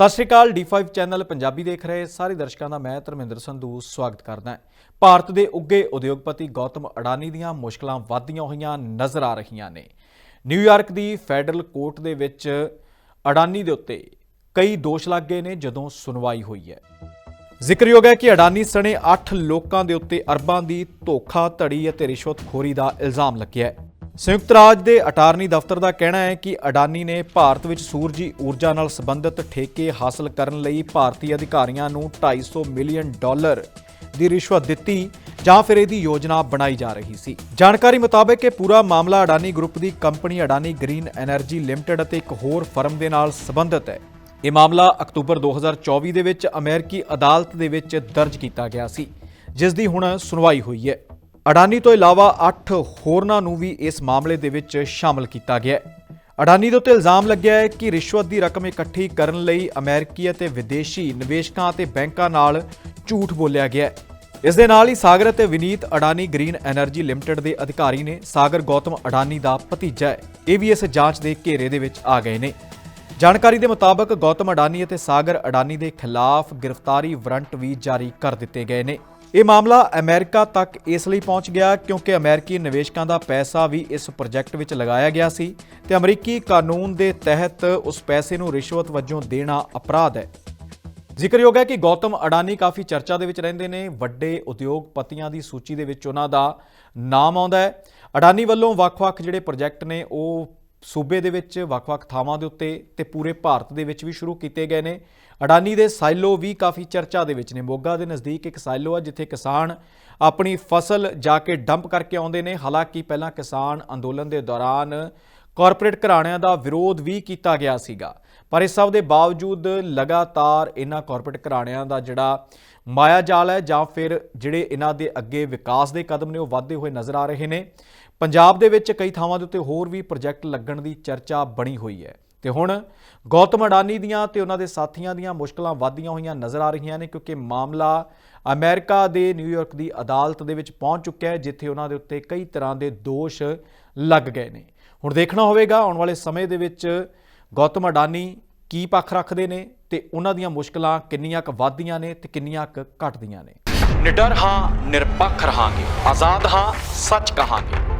ਸਤਿ ਸ਼੍ਰੀ ਅਕਾਲ D5 channel Punjabi ਦੇਖ ਰਹੇ ਸਾਰੇ ਦਰਸ਼ਕਾਂ ਦਾ ਮੈਂ ਧਰਮਿੰਦਰ ਸੰਧੂ ਸਵਾਗਤ ਕਰਦਾ ਹਾਂ। ਭਾਰਤ ਦੇ ਉੱਗੇ ਉਦਯੋਗਪਤੀ ਗੌਤਮ ਅਡਾਨੀ ਦੀਆਂ ਮੁਸ਼ਕਲਾਂ ਵਧਦੀਆਂ ਹੋਈਆਂ ਨਜ਼ਰ ਆ ਰਹੀਆਂ ਨੇ। ਨਿਊਯਾਰਕ ਦੀ ਫੈਡਰਲ ਕੋਰਟ ਦੇ ਵਿੱਚ ਅਡਾਨੀ ਦੇ ਉੱਤੇ ਕਈ ਦੋਸ਼ ਲੱਗ ਗਏ ਨੇ ਜਦੋਂ ਸੁਣਵਾਈ ਹੋਈ ਹੈ। ਜ਼ਿਕਰਯੋਗ ਹੈ ਕਿ ਅਡਾਨੀ ਸਣੇ 8 ਲੋਕਾਂ ਦੇ ਉੱਤੇ ਅਰਬਾਂ ਦੀ ਧੋਖਾ ਧੜੀ ਅਤੇ ਰਿਸ਼ਵਤਖੋਰੀ ਦਾ ਇਲਜ਼ਾਮ ਲੱਗਿਆ ਹੈ। ਸੰਯੁਕਤ ਰਾਜ ਦੇ ਅਟਾਰਨੀ ਦਫ਼ਤਰ ਦਾ ਕਹਿਣਾ ਹੈ ਕਿ ਅਡਾਨੀ ਨੇ ਭਾਰਤ ਵਿੱਚ ਸੂਰਜੀ ਊਰਜਾ ਨਾਲ ਸੰਬੰਧਿਤ ਠੇਕੇ ਹਾਸਲ ਕਰਨ ਲਈ ਭਾਰਤੀ ਅਧਿਕਾਰੀਆਂ ਨੂੰ 250 ਮਿਲੀਅਨ ਡਾਲਰ ਦੀ ਰਿਸ਼ਵਤ ਦਿੱਤੀ ਜਾਂ ਫਿਰ ਇਹਦੀ ਯੋਜਨਾ ਬਣਾਈ ਜਾ ਰਹੀ ਸੀ। ਜਾਣਕਾਰੀ ਮੁਤਾਬਕ ਇਹ ਪੂਰਾ ਮਾਮਲਾ ਅਡਾਨੀ ਗਰੁੱਪ ਦੀ company Adani green energy limited ਅਤੇ ਇੱਕ ਹੋਰ ਫਰਮ ਦੇ ਨਾਲ ਸੰਬੰਧਿਤ ਹੈ। ਇਹ ਮਾਮਲਾ ਅਕਤੂਬਰ 2024 ਦੇ ਵਿੱਚ ਅਮਰੀਕੀ ਅਦਾਲਤ ਦੇ ਵਿੱਚ ਦਰਜ ਕੀਤਾ ਗਿਆ ਸੀ, ਜਿਸ ਦੀ ਹੁਣ ਸੁਣਵਾਈ ਹੋਈ ਹੈ। ਅਡਾਨੀ ਤੋਂ ਇਲਾਵਾ 8 ਹੋਰਨਾਂ ਨੂੰ ਵੀ ਇਸ ਮਾਮਲੇ ਦੇ ਵਿੱਚ ਸ਼ਾਮਲ ਕੀਤਾ ਗਿਆ ਹੈ। ਅਡਾਨੀ ਦੇ ਉੱਤੇ ਇਲਜ਼ਾਮ ਲੱਗਿਆ ਹੈ ਕਿ ਰਿਸ਼ਵਤ ਦੀ ਰਕਮ ਇਕੱਠੀ ਕਰਨ ਲਈ ਅਮਰੀਕੀ ਅਤੇ ਵਿਦੇਸ਼ੀ ਨਿਵੇਸ਼ਕਾਂ ਅਤੇ ਬੈਂਕਾਂ ਨਾਲ ਝੂਠ ਬੋਲਿਆ ਗਿਆ ਹੈ। ਇਸ ਦੇ ਨਾਲ ਹੀ ਸਾਗਰ ਅਤੇ Vineet Adani green energy limited ਦੇ ਅਧਿਕਾਰੀ ਨੇ ਸਾਗਰ ਗੌਤਮ ਅਡਾਨੀ ਦਾ ਭਤੀਜਾ ਹੈ। ਇਹ ਵੀ ਇਸ ਜਾਂਚ ਦੇ ਘੇਰੇ ਦੇ ਵਿੱਚ ਆ ਗਏ ਨੇ। ਜਾਣਕਾਰੀ ਦੇ ਮੁਤਾਬਕ ਗੌਤਮ ਅਡਾਨੀ ਅਤੇ ਸਾਗਰ ਅਡਾਨੀ ਦੇ ਖਿਲਾਫ ਗ੍ਰਿਫਤਾਰੀ ਵਾਰੰਟ ਵੀ ਜਾਰੀ ਕਰ ਦਿੱਤੇ ਗਏ ਨੇ। ਇਹ ਮਾਮਲਾ ਅਮਰੀਕਾ ਤੱਕ ਇਸ ਲਈ ਪਹੁੰਚ ਗਿਆ ਕਿਉਂਕਿ ਅਮਰੀਕੀ ਨਿਵੇਸ਼ਕਾਂ ਦਾ ਪੈਸਾ ਵੀ ਇਸ ਪ੍ਰੋਜੈਕਟ ਵਿੱਚ ਲਗਾਇਆ ਗਿਆ ਸੀ ਤੇ ਅਮਰੀਕੀ ਕਾਨੂੰਨ ਦੇ ਤਹਿਤ ਉਸ ਪੈਸੇ ਨੂੰ ਰਿਸ਼ਵਤ ਵਜੋਂ ਦੇਣਾ ਅਪਰਾਧ ਹੈ। ਜ਼ਿਕਰਯੋਗ ਹੈ ਕਿ ਗੌਤਮ ਅਡਾਨੀ ਕਾਫੀ ਚਰਚਾ ਦੇ ਵਿੱਚ ਰਹਿੰਦੇ ਨੇ। ਵੱਡੇ ਉਦਯੋਗਪਤੀਆਂ ਦੀ ਸੂਚੀ ਦੇ ਵਿੱਚ ਉਹਨਾਂ ਦਾ ਨਾਮ ਆਉਂਦਾ ਹੈ। ਅਡਾਨੀ ਵੱਲੋਂ ਵੱਖ-ਵੱਖ ਜਿਹੜੇ ਪ੍ਰੋਜੈਕਟ ਨੇ, ਉਹ ਸੂਬੇ ਦੇ ਵਿੱਚ ਵੱਖ-ਵੱਖ ਥਾਵਾਂ ਦੇ ਉੱਤੇ ਤੇ ਪੂਰੇ ਭਾਰਤ ਦੇ ਵਿੱਚ ਵੀ ਸ਼ੁਰੂ ਕੀਤੇ ਗਏ ਨੇ। ਅਡਾਨੀ ਦੇ ਸਾਈਲੋ ਵੀ ਕਾਫੀ ਚਰਚਾ ਦੇ ਵਿੱਚ ਨੇ। ਮੋਗਾ ਦੇ ਨਜ਼ਦੀਕ ਇੱਕ ਸਾਈਲੋ ਹੈ ਜਿੱਥੇ ਕਿਸਾਨ ਆਪਣੀ ਫਸਲ ਜਾ ਕੇ ਡੰਪ ਕਰਕੇ ਆਉਂਦੇ ਨੇ। ਹਾਲਾਂਕਿ ਪਹਿਲਾਂ ਕਿਸਾਨ ਅੰਦੋਲਨ ਦੇ ਦੌਰਾਨ ਕਾਰਪੋਰੇਟ ਘਰਾਣਿਆਂ ਦਾ ਵਿਰੋਧ ਵੀ ਕੀਤਾ ਗਿਆ ਸੀਗਾ। ਪਰ ਇਸ ਸਭ ਦੇ ਬਾਵਜੂਦ ਲਗਾਤਾਰ ਇਹਨਾਂ ਕਾਰਪੋਰੇਟ ਘਰਾਣਿਆਂ ਦਾ ਜਿਹੜਾ ਮਾਇਆ ਜਾਲ ਹੈ ਜਾਂ ਫਿਰ ਜਿਹੜੇ ਇਹਨਾਂ ਦੇ ਅੱਗੇ ਵਿਕਾਸ ਦੇ ਕਦਮ ਨੇ, ਉਹ ਵੱਧਦੇ ਹੋਏ ਨਜ਼ਰ ਆ ਰਹੇ ਨੇ। ਪੰਜਾਬ ਦੇ ਵਿੱਚ ਕਈ ਥਾਵਾਂ ਦੇ ਉੱਤੇ ਹੋਰ ਵੀ ਪ੍ਰੋਜੈਕਟ ਲੱਗਣ ਦੀ ਚਰਚਾ ਬਣੀ ਹੋਈ ਹੈ। ਤੇ ਹੁਣ ਗੌਤਮ ਅਡਾਨੀ ਦੀਆਂ ਤੇ ਉਹਨਾਂ ਦੇ ਸਾਥੀਆਂ ਦੀਆਂ ਮੁਸ਼ਕਲਾਂ ਵਧਦੀਆਂ ਹੋਈਆਂ ਨਜ਼ਰ ਆ ਰਹੀਆਂ ਨੇ ਕਿਉਂਕਿ ਮਾਮਲਾ ਅਮਰੀਕਾ ਦੇ ਨਿਊਯਾਰਕ ਦੀ ਅਦਾਲਤ ਦੇ ਵਿੱਚ ਪਹੁੰਚ ਚੁੱਕਿਆ ਹੈ, ਜਿੱਥੇ ਉਹਨਾਂ ਦੇ ਉੱਤੇ ਕਈ ਤਰ੍ਹਾਂ ਦੇ ਦੋਸ਼ ਲੱਗ ਗਏ ਨੇ। ਹੁਣ ਦੇਖਣਾ ਹੋਵੇਗਾ, ਆਉਣ ਵਾਲੇ ਸਮੇਂ ਦੇ ਵਿੱਚ ਗੌਤਮ ਅਡਾਨੀ ਕੀ ਪੱਖ ਰੱਖਦੇ ਨੇ ਤੇ ਉਹਨਾਂ ਦੀਆਂ ਮੁਸ਼ਕਲਾਂ ਕਿੰਨੀਆਂ ਕੁ ਵੱਧਦੀਆਂ ਨੇ ਤੇ ਕਿੰਨੀਆਂ ਕੁ ਘਟਦੀਆਂ ਨੇ। ਨਿਡਰ ਹਾਂ, ਨਿਰਪੱਖ ਰਹਾਂਗੇ। ਆਜ਼ਾਦ ਹਾਂ, ਸੱਚ ਕਹਾਂਗੇ।